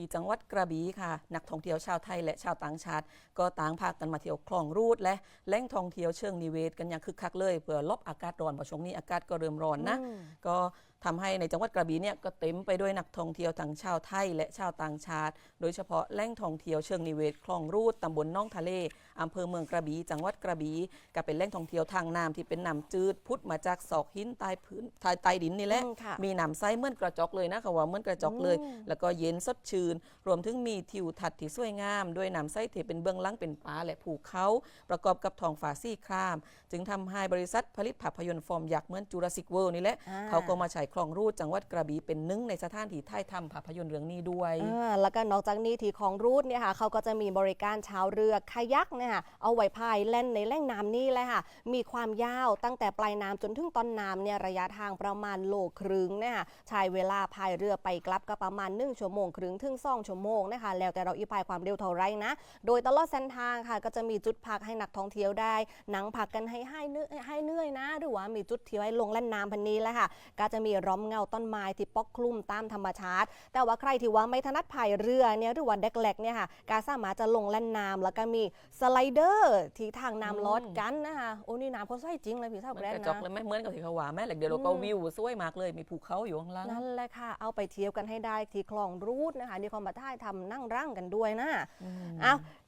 ที่จังหวัดกระบี่ค่ะ นักท่องเที่ยวชาวไทยและชาวต่างชาติ ก็ต่างพากันมาเที่ยวคลองรูดและแหล่งท่องเที่ยวเชิงนิเวศ กันอย่างคึกคักเลยเพื่อลบอากาศร้อนเพราะช่วงนี้อากาศก็เริ่มร้อนนะอืมก็ ทำให้ในจังหวัดกระบี่เนี่ยก็เต็มไปด้วยนักท่องเที่ยวทั้งชาวไทยและชาวต่างชาติ โดยเฉพาะแหล่งท่องเที่ยวเชิงนิเวศคลองรูดตำบลน่องทะเลอำเภอเมืองกระบี่จังหวัดกระบี่ก็เป็นแหล่งท่องเที่ยวทางน้ำที่เป็นน้ำจืดพุทธมาจากซอกหินใต้พื้นใต้ใต้ดินนี่แหละอืมค่ะมีน้ำใสเหมือนกระจกเลยนะเขาว่าเหมือนกระจกเลยอืมแล้วก็เย็นสดชื่น รวมถึงมีทิวทัศน์ที่สวยงาม ด้วยน้ำใสที่เป็นเบื้องหลังเป็นป่าและภูเขา ประกอบกับท้องฟ้าสีคราม จึงทำให้บริษัทผลิตภาพยนตร์ฟอร์มยักษ์เหมือนจูราสสิกเวิลด์นี่แหละอ่าเขาก็มาใช้คลองรูดจังหวัดกระบี่เป็นหนึ่งในสถานที่ถ่ายทำภาพยนตร์เรื่องนี้ด้วย อ่าแล้วก็นอกจากนี้ที่ของรูทเนี่ยค่ะเขาก็จะมีบริการชาวเรือคายักเนี่ยค่ะเอาไว้พายเล่นในแหล่งน้ำนี่แหละค่ะมีความยาวตั้งแต่ปลายน้ำจนถึงต้นน้ำเนี่ยระยะทางประมาณโลครึ่งเนี่ยค่ะใช้เวลาพายเรือไปกลับก็ประมาณ1ชั่วโมงครึ่งถึง2ชั่วโมงนะคะแล้วแต่เราอีพายความเร็วเท่าไรนะ โดยตลอดเส้นทางค่ะ ก็จะมีจุดพักให้นักท่องเที่ยวได้หนังพักกันให้ให้เนื้อยให้เหนื่อยนะ หรือว่ามีจุดที่ไว้ลงเล่นน้ำพันนี้แหละค่ะก็จะมีร่มเงาต้นไม้ที่ปกคลุมตามธรรมชาติ แต่ว่าใครที่ว่าไม่ถนัดพายเรือเนี่ยหรือว่าเด็กเล็กเนี่ยค่ะก็สามารถจะลงเล่นน้ำแล้วก็มีสไลเดอร์ที่ทางน้ำลอดกันนะคะโอ้นี่น้ำเขาใสจริงเลยพี่เท่าเหมือแกรนนกระจกเลยนะไหมเหมือนกับที่เขาว่าแม่เหล็กเดียวเราก็อืมวิวสวยมากเลยมีภูเขาอยู่ข้างล่างนั่นแหละค่ะ เอาไปเที่ยวกันให้ได้ที่คลองรูดนะคะนี่ความบัท่ายทำนั่งร่างกันด้วยนะอืมเอา